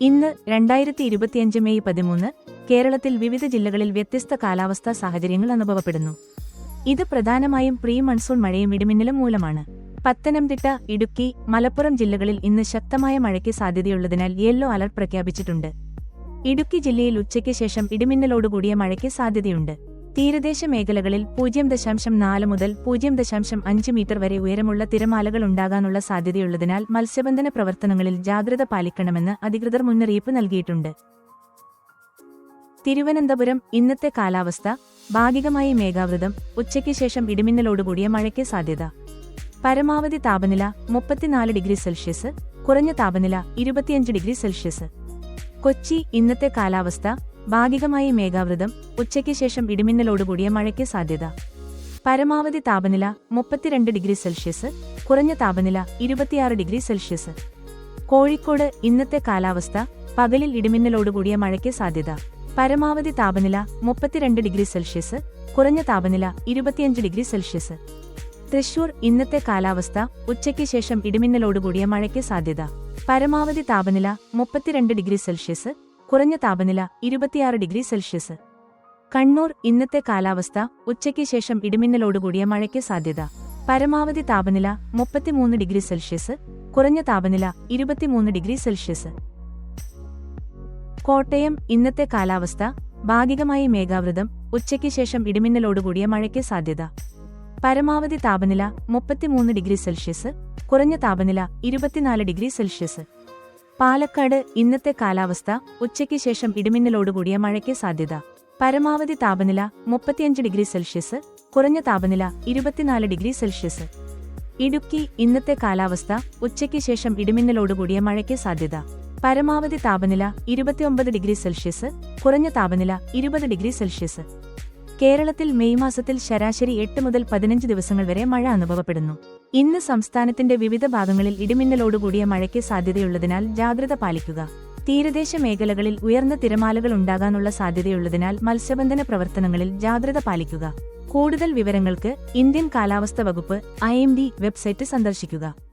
ഇന്ന് രണ്ടായിരത്തി ഇരുപത്തിയഞ്ച് മെയ് പതിമൂന്ന് കേരളത്തിൽ വിവിധ ജില്ലകളിൽ വ്യത്യസ്ത കാലാവസ്ഥാ സാഹചര്യങ്ങൾ അനുഭവപ്പെടുന്നു. ഇത് പ്രധാനമായും പ്രീ മൺസൂൺ മഴയും ഇടിമിന്നലും മൂലമാണ്. പത്തനംതിട്ട ഇടുക്കി മലപ്പുറം ജില്ലകളിൽ ഇന്ന് ശക്തമായ മഴയ്ക്ക് സാധ്യതയുള്ളതിനാൽ യെല്ലോ അലർട്ട് പ്രഖ്യാപിച്ചിട്ടുണ്ട്. ഇടുക്കി ജില്ലയിൽ ഉച്ചയ്ക്ക് ശേഷം ഇടിമിന്നലോടുകൂടിയ മഴയ്ക്ക് സാധ്യതയുണ്ട്. തീരദേശ മേഖലകളിൽ പൂജ്യം ദശാംശം നാല് മുതൽ പൂജ്യം ദശാംശം അഞ്ച് മീറ്റർ വരെ ഉയരമുള്ള തിരമാലകൾ ഉണ്ടാകാനുള്ള സാധ്യതയുള്ളതിനാൽ മത്സ്യബന്ധന പ്രവർത്തനങ്ങളിൽ ജാഗ്രത പാലിക്കണമെന്ന് അധികൃതർ മുന്നറിയിപ്പ് നൽകിയിട്ടുണ്ട്. തിരുവനന്തപുരം ഇന്നത്തെ കാലാവസ്ഥ ഭാഗികമായി മേഘാവൃതം ഉച്ചയ്ക്ക് ശേഷം ഇടിമിന്നലോടുകൂടിയ മഴയ്ക്ക് സാധ്യത. പരമാവധി താപനില മുപ്പത്തിനാല് ഡിഗ്രി സെൽഷ്യസ് കുറഞ്ഞ താപനില ഇരുപത്തിയഞ്ച് ഡിഗ്രി സെൽഷ്യസ്. കൊച്ചി ഇന്നത്തെ കാലാവസ്ഥ ഭാഗികമായി മേഘാവൃതം ഉച്ചയ്ക്ക് ശേഷം ഇടിമിന്നലോടുകൂടിയ മഴയ്ക്ക് സാധ്യത. പരമാവധി താപനില മുപ്പത്തിരണ്ട് ഡിഗ്രി സെൽഷ്യസ് കുറഞ്ഞ താപനില ഇരുപത്തിയാറ് ഡിഗ്രി സെൽഷ്യസ്. കോഴിക്കോട് ഇന്നത്തെ കാലാവസ്ഥ പകലിൽ ഇടിമിന്നലോടുകൂടിയ മഴയ്ക്ക് സാധ്യത. പരമാവധി താപനില മുപ്പത്തിരണ്ട് ഡിഗ്രി സെൽഷ്യസ് കുറഞ്ഞ താപനില ഇരുപത്തിയഞ്ച് ഡിഗ്രി സെൽഷ്യസ്. തൃശൂർ ഇന്നത്തെ കാലാവസ്ഥ ഉച്ചയ്ക്ക് ശേഷം ഇടിമിന്നലോടുകൂടിയ മഴയ്ക്ക് സാധ്യത. പരമാവധി താപനില മുപ്പത്തിരണ്ട് ഡിഗ്രി സെൽഷ്യസ് കുറഞ്ഞ താപനില ഇരുപത്തിയാറ് ഡിഗ്രി സെൽഷ്യസ്. കണ്ണൂർ ഇന്നത്തെ കാലാവസ്ഥ ഉച്ചയ്ക്ക് ശേഷം ഇടിമിന്നലോടുകൂടിയ മഴയ്ക്ക് സാധ്യത. പരമാവധി താപനില മുപ്പത്തിമൂന്ന് ഡിഗ്രി സെൽഷ്യസ് കുറഞ്ഞ താപനില ഇരുപത്തിമൂന്ന് ഡിഗ്രി സെൽഷ്യസ്. കോട്ടയം ഇന്നത്തെ കാലാവസ്ഥ ഭാഗികമായി മേഘാവൃതം ഉച്ചയ്ക്ക് ശേഷം ഇടിമിന്നലോടുകൂടിയ മഴയ്ക്ക് സാധ്യത. പരമാവധി താപനില മുപ്പത്തിമൂന്ന് ഡിഗ്രി സെൽഷ്യസ് കുറഞ്ഞ താപനില ഇരുപത്തിനാല് ഡിഗ്രി സെൽഷ്യസ്. പാലക്കാട് ഇന്നത്തെ കാലാവസ്ഥ ഉച്ചയ്ക്ക് ശേഷം ഇടിമിന്നലോടുകൂടിയ മഴയ്ക്ക് സാധ്യത. പരമാവധി താപനില മുപ്പത്തിയഞ്ച് ഡിഗ്രി സെൽഷ്യസ് കുറഞ്ഞ താപനില ഇരുപത്തിനാല് ഡിഗ്രി സെൽഷ്യസ്. ഇടുക്കി ഇന്നത്തെ കാലാവസ്ഥ ഉച്ചയ്ക്ക് ശേഷം ഇടിമിന്നലോടുകൂടിയ മഴയ്ക്ക് സാധ്യത. പരമാവധി താപനില ഇരുപത്തിയൊമ്പത് ഡിഗ്രി സെൽഷ്യസ് കുറഞ്ഞ താപനില ഇരുപത് ഡിഗ്രി സെൽഷ്യസ്. കേരളത്തിൽ മെയ് മാസത്തിൽ ശരാശരി എട്ട് മുതൽ പതിനഞ്ച് ദിവസങ്ങൾ വരെ മഴ അനുഭവപ്പെടുന്നു. ഇന്ന് സംസ്ഥാനത്തിന്റെ വിവിധ ഭാഗങ്ങളിൽ ഇടിമിന്നലോടുകൂടിയ മഴയ്ക്ക് സാധ്യതയുള്ളതിനാൽ ജാഗ്രത പാലിക്കുക. തീരദേശ മേഖലകളിൽ ഉയർന്ന തിരമാലകൾ ഉണ്ടാകാനുള്ള സാധ്യതയുള്ളതിനാൽ മത്സ്യബന്ധന പ്രവർത്തനങ്ങളിൽ ജാഗ്രത പാലിക്കുക. കൂടുതൽ വിവരങ്ങൾക്ക് ഇന്ത്യൻ കാലാവസ്ഥ വകുപ്പ് ഐ വെബ്സൈറ്റ് സന്ദർശിക്കുക.